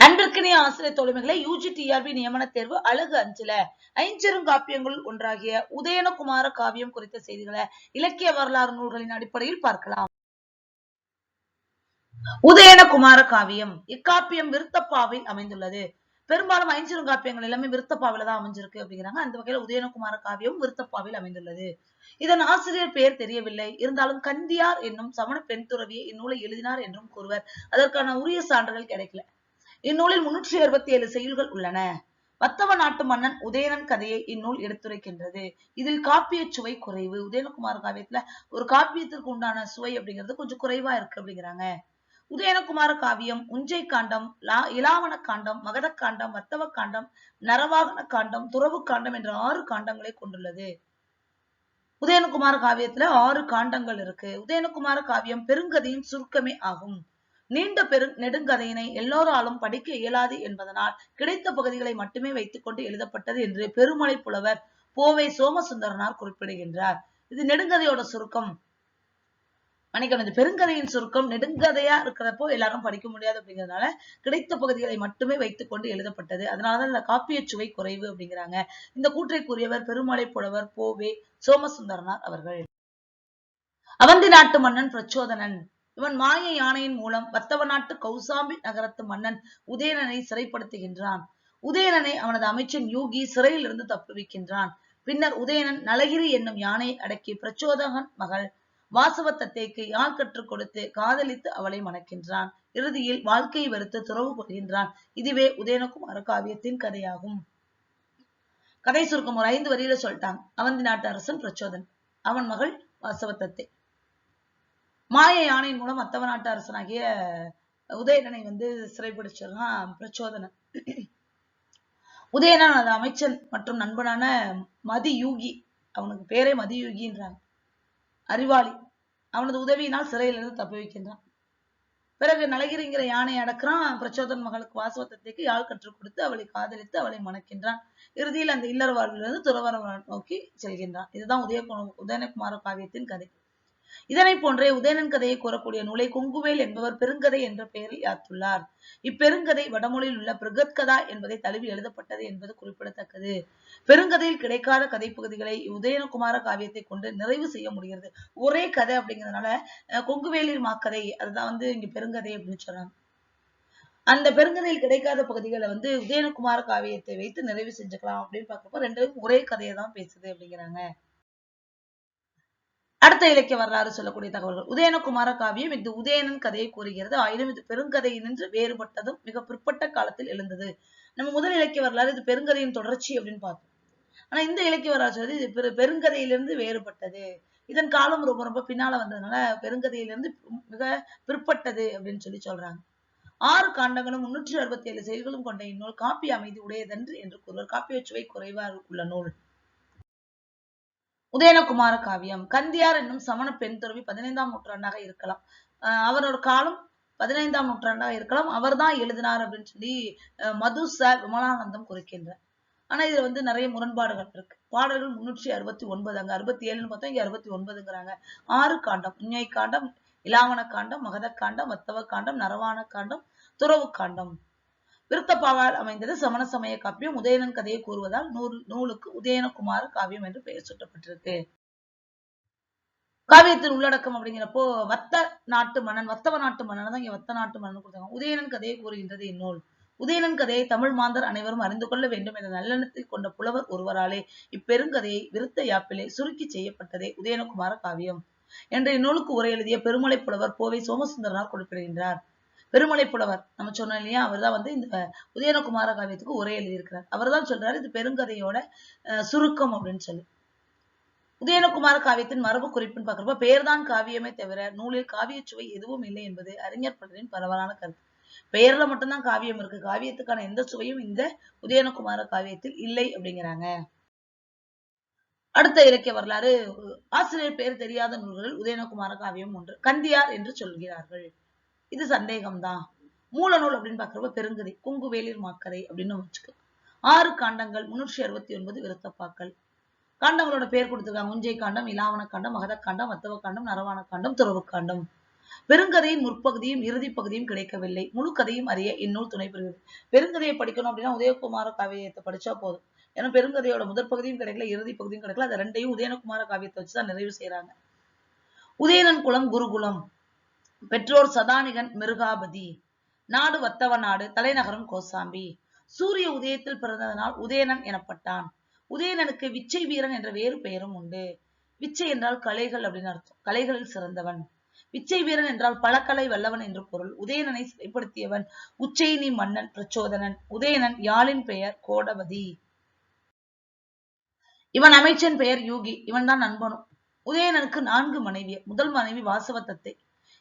அன்பிற்கினிய ஆசிரியர் தோழமைகளை UG TRP நியமன தேர்வு அழகு அஞ்சுல. ஐஞ்செருங்காப்பியங்கள் ஒன்றாகிய உதயனகுமார காவியம் குறித்த செய்திகளை இலக்கிய வரலாறு நூல்களின் அடிப்படையில் பார்க்கலாம். உதயனகுமார காவியம் இக்காப்பியம் விருத்தப்பாவில் அமைந்துள்ளது. பெரும்பாலும் ஐஞ்சிருங்காப்பியங்கள் எல்லாமே விருத்தப்பாவில தான் அமைஞ்சிருக்கு அப்படிங்கிறாங்க. அந்த வகையில உதயனகுமார காவியம் விருத்தப்பாவில் அமைந்துள்ளது. இதன் ஆசிரியர் பெயர் தெரியவில்லை. இருந்தாலும் கந்தியார் என்னும் சமண பெண் துறவியை இந்நூலை எழுதினார் என்றும் கூறுவர். அதற்கான உரிய சான்றுகள் கிடைக்கல. இந்நூலில் முன்னூற்றி அறுபத்தி ஏழு செய்யுள்கள் உள்ளன. வத்தவ நாட்டு மன்னன் உதயணன் கதையை இந்நூல் எடுத்துரைக்கின்றது. இதில் காப்பிய சுவை குறைவு. உதயனகுமார் காவியத்துல ஒரு காப்பியத்திற்கு உண்டான சுவை அப்படிங்கிறது கொஞ்சம் குறைவா இருக்கு அப்படிங்கிறாங்க. உதயனகுமார காவியம் உஞ்சை காண்டம் லா- இலாவண காண்டம் மகத காண்டம் வத்தவ காண்டம் நரவாகன காண்டம் துறவு காண்டம் என்ற ஆறு காண்டங்களை கொண்டுள்ளது. உதயனகுமார காவியத்துல ஆறு காண்டங்கள் இருக்கு. உதயனகுமார காவியம் பெருங்கதையின் சுருக்கமே ஆகும். நீண்ட பெரு நெடுங்கதையினை எல்லோராலும் படிக்க இயலாது என்பதனால் கிடைத்த பகுதிகளை மட்டுமே வைத்துக்கொண்டு எழுதப்பட்டது என்று பெருமலை புலவர் போவை சோமசுந்தரனார் குறிப்பிடுகின்றார். இது நெடுங்கதையோட சுருக்கம். மன்னிக்கணும் இந்த பெருங்கதையின் சுருக்கம் நெடுங்கதையா இருக்கிறப்போ எல்லாரும் படிக்க முடியாது அப்படிங்கறதுனால கிடைத்த பகுதிகளை மட்டுமே வைத்துக்கொண்டு எழுதப்பட்டது. அதனாலதான் இந்த காப்பிய சுவை குறைவு அப்படிங்கிறாங்க. இந்த கூற்றை கூறியவர் பெருமலை புலவர் போவே சோமசுந்தரனார் அவர்கள். அவந்தி நாட்டு மன்னன் பிரச்சோதனன். இவன் மாய யானையின் மூலம் வத்தவ நாட்டு கௌசாம்பி நகரத்து மன்னன் உதயணனை சிறைப்படுத்துகின்றான். உதயணனை அவனது அமைச்சன் யூகி சிறையிலிருந்து தப்புவிக்கின்றான். பின்னர் உதயணன் நலகிரி என்னும் யானையை அடக்கி பிரச்சோதகன் மகள் வாசவத்தத்தைக்கு யாழ் கற்றுக் கொடுத்து காதலித்து அவளை மணக்கின்றான். இறுதியில் வாழ்க்கையை வெறுத்து துறவு கொள்கின்றான் இதுவே உதயனுக்கும் காவியத்தின் கதையாகும். கதை சுருக்கம் ஒரு ஐந்து வரியில சொல்லிட்டாங்க. அவந்தி நாட்டு அரசன் பிரச்சோதன். அவன் மகள் வாசவத்தத்தை மாய யானையின் மூலம் அத்தவ நாட்டு அரசனாகிய உதயணனை வந்து சிறைப்பிடிச்சிருக்கான் பிரச்சோதனன். உதயணன் அது அமைச்சன் மற்றும் நண்பனான மதியூகி. அவனுக்கு பேரே மதியூகின்றாங்க அறிவாளி. அவனது உதவியினால் சிறையிலிருந்து தப்பி வைக்கின்றான். பிறகு நலகிரிங்கிற யானையை அடக்கிறான். பிரச்சோதன் மகளுக்கு வாசவத்தத்தைக்கு யாழ் கற்றுக் கொடுத்து அவளை காதலித்து அவளை மணக்கின்றான். இறுதியில் அந்த இல்லற வாழ்விலிருந்து துறவர நோக்கி செல்கின்றான். இதுதான் உதய உதயகுமார காவியத்தின் கதை. இதனை போன்றே உதயணன் கதையை கூறக்கூடிய நூலை கொங்குவேல் என்பவர் பெருங்கதை என்ற பெயரில் யாத்துள்ளார். இப்பெருங்கதை வடமொழியில் உள்ள பிரகத்கதா என்பதை தழுவி எழுதப்பட்டது என்பது குறிப்பிடத்தக்கது. பெருங்கதையில் கிடைக்காத கதை பகுதிகளை உதயனகுமார காவியத்தை கொண்டு நிறைவு செய்ய முடிகிறது. ஒரே கதை அப்படிங்கிறதுனால அஹ், கொங்குவேலின் மாக்கதை அதுதான் வந்து இங்க பெருங்கதை அப்படின்னு சொல்றாங்க. அந்த பெருங்கதையில் கிடைக்காத பகுதிகளை வந்து உதயனகுமார காவியத்தை வைத்து நிறைவு செஞ்சுக்கலாம் அப்படின்னு பார்க்கப்போ ரெண்டும் ஒரே கதையை தான் பேசுது அப்படிங்கிறாங்க. அடுத்த இலக்கிய வரலாறு சொல்லக்கூடிய தகவல்கள். உதயனகுமார காவியம் இது உதயணன் கதையை கூறுகிறது. ஆயினும் இது பெருங்கதையினின்று வேறுபட்டதும் மிக பிற்பட்ட காலத்தில் எழுந்தது. நம்ம முதல் இலக்கிய வரலாறு இது பெருங்கதையின் தொடர்ச்சி அப்படின்னு பார்த்தோம் ஆனா இந்த இலக்கிய வரலாறு சொல்றது இது பெரு பெருங்கதையிலிருந்து வேறுபட்டது. இதன் காலம் ரொம்ப ரொம்ப பின்னால வந்ததுனால பெருங்கதையிலிருந்து மிக பிற்பட்டது அப்படின்னு சொல்லி சொல்றாங்க. ஆறு காண்டங்களும் முன்னூற்றி அறுபத்தி ஏழு செயல்களும் கொண்ட இந்நூல் காப்பி அமைதி உடையதன்று என்று கூறுவர். காப்பிய சுவை குறைவாக உள்ள நூல். உதயனகுமார காவியம். கந்தியார் என்னும் சமண பெண் துறவி பதினைந்தாம் நூற்றாண்டாக இருக்கலாம். அவரோட காலம் பதினைந்தாம் நூற்றாண்டாக இருக்கலாம். அவர்தான் எழுதினார் அப்படின்னு சொல்லி அஹ் மது ச விமலானந்தம் குறிக்கின்றார். ஆனா இதுல வந்து நிறைய முரண்பாடுகள் இருக்கு. பாடல்கள் முன்னூற்றி அறுபத்தி ஒன்பது அங்க அறுபத்தி ஏழுன்னு பார்த்தா இங்க அறுபத்தி ஒன்பதுங்கிறாங்க. ஆறு காண்டம் உண்மை காண்டம் இலாவண காண்டம் மகத காண்டம் மத்தவ காண்டம் நரவான காண்டம் துறவு காண்டம். விருத்தப்பாவால் அமைந்தது சமண சமய காப்பியம். உதயணன் கதையை கூறுவதால் நூல் நூலுக்கு உதயனகுமார காவியம் என்று பெயர் சூட்டப்பட்டிருக்கு. காவியத்தின் உள்ளடக்கம் அப்படிங்கிறப்போ வத்த நாட்டு மன்னன் வத்தவ நாட்டு மன்னன் தான் இங்க வத்த நாட்டு மன்னன் கொடுத்தாங்க உதயணன் கதையை கூறுகின்றது இந்நூல். உதயணன் கதையை தமிழ் மாந்தர் அனைவரும் அறிந்து கொள்ள வேண்டும் என்ற நல்லெண்ணத்தை கொண்ட புலவர் ஒருவராலே இப்பெருங்கதையை விருத்த யாப்பிலே சுருக்கி செய்யப்பட்டதே உதயனகுமார காவியம். என்ற இந்நூலுக்கு உரை எழுதிய பெருமலை புலவர் போவை சோமசுந்தரனார் குறிப்பிடுகின்றார். பெருமலை புலவர் நம்ம சொன்னோம் இல்லையா? அவர்தான் வந்து இந்த உதயனகுமார காவியத்துக்கு உரை எழுதியிருக்கிறார். அவர்தான் சொல்றாரு இது பெருங்கதையோட சுருக்கம் அப்படின்னு சொல்லி. உதயனகுமார காவியத்தின் மரபு குறிப்புன்னு பாக்குறப்ப பெயர்தான் காவியமே தவிர நூலில் காவிய சுவை எதுவும் இல்லை என்பது அறிஞர் பலரின் பரவலான கருத்து. பெயர்ல மட்டும்தான் காவியம் இருக்கு. காவியத்துக்கான எந்த சுவையும் இந்த உதயனகுமார காவியத்தில் இல்லை அப்படிங்கிறாங்க. அடுத்த இலக்கிய வரலாறு ஆசிரியர் பெயர் தெரியாத நூல்களில் உதயனகுமார காவியம் ஒன்று கந்தியார் என்று சொல்கிறார்கள். இது சந்தேகம்தான் மூல நூல் அப்படின்னு பாக்குறப்ப பெருங்கதை குங்குவேலிர் மாக்கதை அப்படின்னு வச்சுக்கலாம் ஆறு காண்டங்கள் முன்னூற்றி அறுபத்தி ஒன்பது விருத்தப்பாக்கள். காண்டங்களோட பேர் கொடுத்துருக்காங்க. உஞ்சை காண்டம் இலாவண காண்டம் மகத காண்டம் மத்தவ காண்டம் நரவான காண்டம் துறவு காண்டம். பெருங்கதையின் முற்பகுதியும் இறுதி பகுதியும் கிடைக்கவில்லை. முழு கதையும் அறிய இந்நூல் துணை பெறுகிறது பெருங்கதையை படிக்கணும் அப்படின்னா உதயகுமார காவியத்தை படிச்சா போதும். ஏன்னா பெருங்கதையோட முதற் பகுதியும் கிடைக்கல இறுதி பகுதியும் கிடைக்கல. அது ரெண்டையும் உதயகுமார காவியத்தை வச்சுதான் நிறைவு செய்யறாங்க உதயணன் குலம் குருகுலம். பெற்றோர் சதானிகன் மிருகாபதி. நாடு வத்தவ நாடு தலைநகரம் கோசாம்பி. சூரிய உதயத்தில் பிறந்ததனால் உதயணன் எனப்பட்டான். உதயணனுக்கு விச்சை வீரன் என்ற வேறு பெயரும் உண்டு. விச்சை என்றால் கலைகள் அப்படின்னு அர்த்தம். கலைகளில் சிறந்தவன். விச்சை வீரன் என்றால் பழக்கலை வல்லவன் என்று பொருள். உதயணனை சிறைப்படுத்தியவன் உச்சைனி மன்னன் பிரச்சோதனன். உதயணன் யாழின் பெயர் கோடபதி. இவன் அமைச்சன் பெயர் யூகி. இவன் தான் நண்பனும். உதயணனுக்கு நான்கு மனைவி முதல் மனைவி வாசவதத்தை.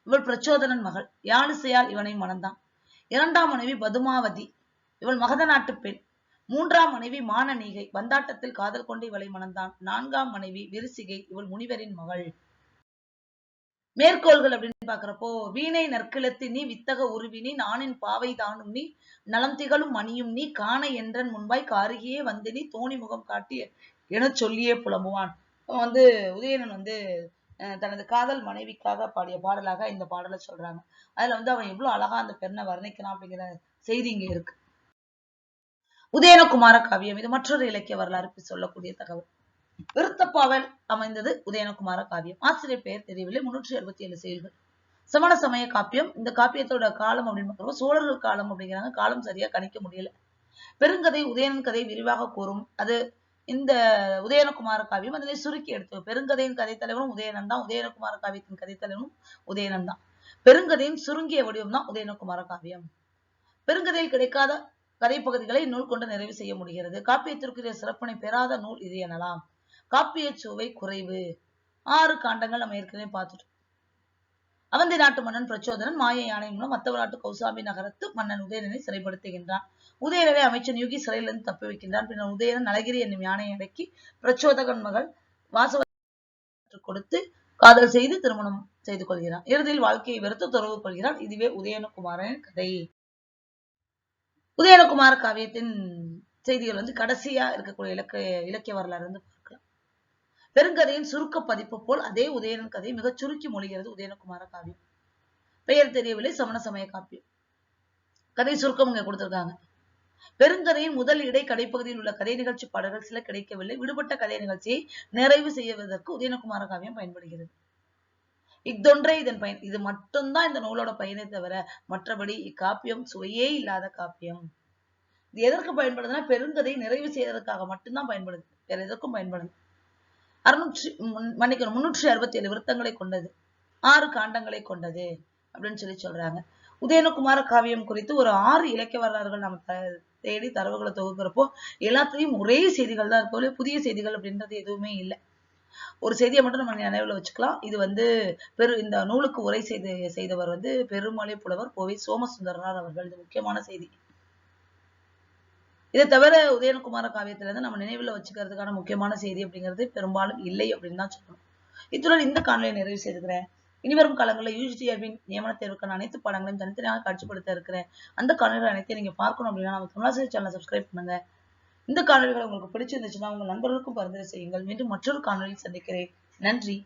இவள் பிரச்சோதனன் மகள். யாழிசையால் இவனை மணந்தான். இரண்டாம் மனைவி பதுமாவதி. இவள் மகத நாட்டு பெண். மூன்றாம் மனைவி மானநீகை வந்தாட்டத்தில் காதல் கொண்டு இவளை மணந்தான். நான்காம் மனைவி விரிசிகை. இவள் முனிவரின் மகள். மேற்கோள்கள் அப்படின்னு பாக்குறப்போ வீணை நற்கிழத்து நீ வித்தக உருவினி நானின் பாவை தானும் நீ நலம் திகழும் மணியும் நீ காண என்றன் முன்பாய் காருகியே வந்து நீ தோணி முகம் காட்டி எனச் சொல்லியே புலம்புவான். வந்து உதயணன் வந்து தனது காதல் மனைவிக்காக பாடிய பாடலாக இந்த பாடலை சொல்றாங்க. அதுல வந்து அவன் எவ்வளவு அழகா அந்த பெண்ணை வர்ணிக்கிறான் அப்படிங்கிற செய்தி இங்க இருக்கு. உதயனகுமார காவியம் இது மற்றொரு இலக்கிய வரலாறு சொல்லக்கூடிய தகவல். விருத்தப்பாவல் அமைந்தது உதயனகுமார காவியம். ஆசிரியர் பெயர் தெரியவில்லை. முன்னூற்றி அறுபத்தி ஏழு செயல்கள். சமண சமய காப்பியம் இந்த காப்பியத்தோட காலம் அப்படின்னு பார்க்கிறப்ப சோழர்கள் காலம் அப்படிங்கிறாங்க. காலம் சரியா கணிக்க முடியல. பெருங்கதை உதயணன் கதை விரிவாக கூறும். அது இந்த உதயனகுமார காவியம் அதனை சுருக்கி எடுத்து பெருங்கதையின் கதைத்தலைவனும் உதயணன் தான். உதயனகுமார காவியத்தின் கதைத்தலைவனும் உதயணன் தான். பெருங்கதையின் சுருங்கிய வடிவம் தான் உதயனகுமார காவியம். பெருங்கதையில் கிடைக்காத கதைப்பகுதிகளை நூல் கொண்டு நிறைவு செய்ய முடிகிறது. காப்பியத்திற்குரிய சிறப்பினை பெறாத நூல் இது எனலாம். காப்பிய சுவை குறைவு. ஆறு காண்டங்கள் நம்ம ஏற்கனவே பார்த்துட்டோம். அவந்தி நாட்டு மன்னன் பிரச்சோதனன் மாய யானை மூலம் மத்தவ நாட்டு கௌசாம்பி நகரத்து மன்னன் உதயணனை சிறைப்படுத்துகின்றான். உதயணனை அமைச்சன் யூகி சிறையிலிருந்து தப்பி வைக்கின்றான். பின்னர் உதயணன் நலகிரி என்னும் யானை அடக்கி பிரச்சோதகன் மகள் வாசவ கொடுத்து காதல் செய்து திருமணம் செய்து கொள்கிறான். இறுதியில் வாழ்க்கையை வெறுத்து தொடர்பு கொள்கிறான். இதுவே உதயனகுமாரனின் கதை. உதயனகுமார காவியத்தின் செய்திகள் வந்து கடைசியா இருக்கக்கூடிய இலக்கிய இலக்கிய வரலாறு வந்து பெருங்கதையின் சுருக்க பதிப்பு போல் அதே உதயணன் கதை மிகச் சுருக்கி மொழிகிறது உதயனகுமார காவியம். பெயர் தெரியவில்லை சமண சமய காப்பியம். கதை சுருக்கம் இங்க கொடுத்திருக்காங்க. பெருங்கதையின் முதல் இடை கடைப்பகுதியில் உள்ள கதை நிகழ்ச்சி பாடல்கள் சில கிடைக்கவில்லை. விடுபட்ட கதை நிகழ்ச்சியை நிறைவு செய்வதற்கு உதயனகுமார காவியம் பயன்படுகிறது. இத்தொன்றே இதன் பயன் இது மட்டும்தான் இந்த நூலோட பயனை தவிர மற்றபடி இக்காப்பியம் சுவையே இல்லாத காப்பியம். இது எதற்கு பயன்படுதுன்னா பெருங்கதை நிறைவு செய்வதற்காக மட்டும்தான் பயன்படுது வேற எதற்கும் பயன்படுது. அறுநூற்றி மன்னிக்கணும் முன்னூற்றி அறுபத்தி ஏழு விருத்தங்களை கொண்டது. ஆறு காண்டங்களை கொண்டது அப்படின்னு சொல்லி சொல்றாங்க. உதயனகுமார காவியம் குறித்து ஒரு ஆறு இலக்கிய வரலாறுகள் நம்ம த- தேடி தரவுகளை தொகுக்கிறப்போ எல்லாத்துலயும் ஒரே செய்திகள் தான் இருக்கோ. புதிய செய்திகள் அப்படின்றது எதுவுமே இல்லை. ஒரு செய்தியை மட்டும் நம்ம நினைவுல வச்சுக்கலாம். இது வந்து பெரு இந்த நூலுக்கு உரை செய்து செய்தவர் வந்து பெருமலை புலவர் கோவை சோமசுந்தரனார் அவர்கள் இது முக்கியமான செய்தி. இதை தவிர உதயகுமார காவியத்துல இருந்து நம்ம நினைவில் வச்சுக்கிறதுக்கான முக்கியமான செய்தி அப்படிங்கிறது பெரும்பாலும் இல்லை அப்படின்னு தான் சொல்லணும். இத்துடன் இந்த காணொலியை நிறைவு செய்திருக்கிறேன் இனிவரும் காலங்களில் யூஜிடிஆர்பின் நியமன தேர்வுக்கான அனைத்து பாடங்களையும் தனித்தனியாக காட்சிப்படுத்த இருக்கிறேன். அந்த காணொலிகள் அனைத்தையும் நீங்க பார்க்கணும் அப்படின்னா நம்ம தமிழாசிரியர் சேனலை சப்ஸ்கிரைப் பண்ணுங்க. இந்த காணொலிகள் உங்களுக்கு பிடிச்சிருந்துச்சுன்னா உங்க நண்பர்களுக்கும் பரிந்துரை செய்யுங்கள். மீண்டும் மற்றொரு காணொலியில் சந்திக்கிறேன். நன்றி.